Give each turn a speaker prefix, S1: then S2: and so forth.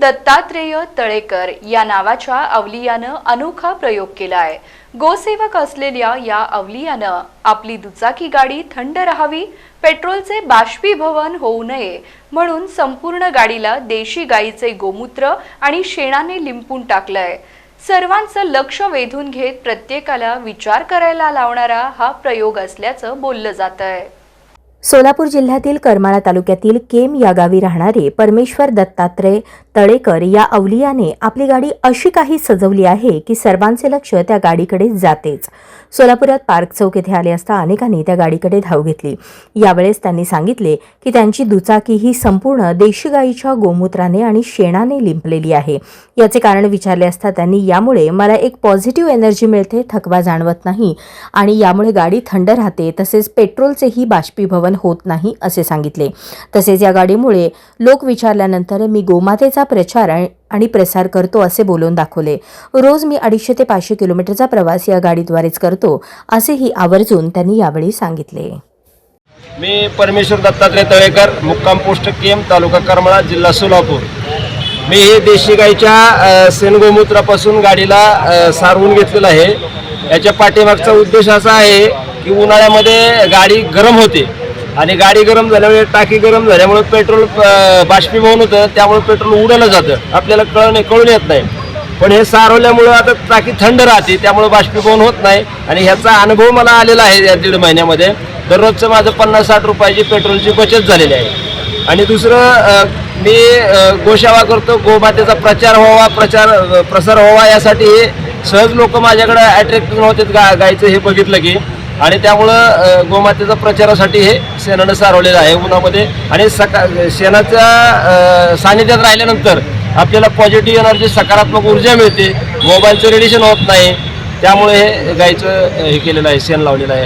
S1: दत्तात्रेय तळेकर या नावाच्या अवलियानं अनोखा प्रयोग केलाय गोसेवक असलेल्या या अवलियानं आपली दुचाकी गाडी थंड राहावी पेट्रोलचे बाष्पीभवन होऊ नये म्हणून संपूर्ण गाडीला देशी गाईचे गोमूत्र आणि शेणाने लिंपून टाकलंय. सर्वांचं लक्ष वेधून घेत प्रत्येकाला विचार करायला लावणारा हा प्रयोग असल्याचं बोललं जात आहे
S2: सोलापूर जिल्ह्यातील करमाळा तालुक्यातील केम या गावी राहणारे परमेश्वर दत्तात्रय तळेकर या अवलियाने आपली गाडी अशी काही सजवली आहे की सर्वांचे लक्ष त्या गाडीकडे जातेच. सोलापुरात पार्क चौक येथे आले असता अनेकांनी त्या गाडीकडे धाव घेतली. यावेळेस त्यांनी सांगितले की त्यांची दुचाकी ही संपूर्ण देशी गाईच्या गोमूत्राने आणि शेणाने लिंपलेली आहे. याचे कारण विचारले असता त्यांनी यामुळे मला एक पॉझिटिव्ह एनर्जी मिळते थकवा जाणवत नाही आणि यामुळे गाडी थंड राहते तसेच पेट्रोलचेही बाष्पीभवन होत नाही असे सांगितले. तसेच या गाडीमुळे लोक विचारल्यानंतर मी गोमातेचा प्रचार आणि- आणि प्रसार करतो असे बोलून दाखवले. रोज मी अडीचशे ते पाचशे किलोमीटरचा प्रवास या गाडीद्वारेच करतो असेही आवर्जून त्यांनी यावेळी सांगितले.
S3: मी परमेश्वर दत्तात्रय तळेकर मुक्काम पोस्ट केम तालुका करमाळा जिल्हा सोलापूर. मी हे देशी गाईच्या अ, शेणगोमूत्रापासून गाडीला सारवून घेतलेलं आहे. याच्या पाठीमागचा उद्देश असा आहे की उन्हाळ्यामध्ये गाडी गरम होते. आणि गाडी गरम झाल्यामुळे टाकी गरम झाल्यामुळे पेट्रोल बाष्पीभवन होतं त्यामुळे पेट्रोल उडलं जातं. आपल्याला कळणे कळून येत नाही. पण हे सारवल्यामुळं आता टाकी थंड राहते त्यामुळे बाष्पीभवन होत नाही. आणि ह्याचा अनुभव मला आलेला आहे या दीड महिन्यामध्ये. दररोजचं माझं पन्नास साठ रुपयाची पेट्रोलची बचत झालेली आहे. आणि दुसरं मी गोशावा करतो गोमातेचा प्रचार व्हावा प्रचार प्रसार व्हावा यासाठी हे सहज लोक माझ्याकडे अट्रॅक्ट होतात गा गायचं हे बघितलं की. आणि त्यामुळं गोमातेचा प्रचारासाठी हे शेणानं सारवलेलं आहे उन्हामध्ये. आणि सका शेणाच्या सानिध्यात राहिल्यानंतर आपल्याला पॉझिटिव्ह एनर्जी सकारात्मक ऊर्जा मिळते. मोबाईलचं रेडिएशन होत नाही. त्यामुळे हे गायचं हे केलेलं आहे शेण लावलेलं आहे.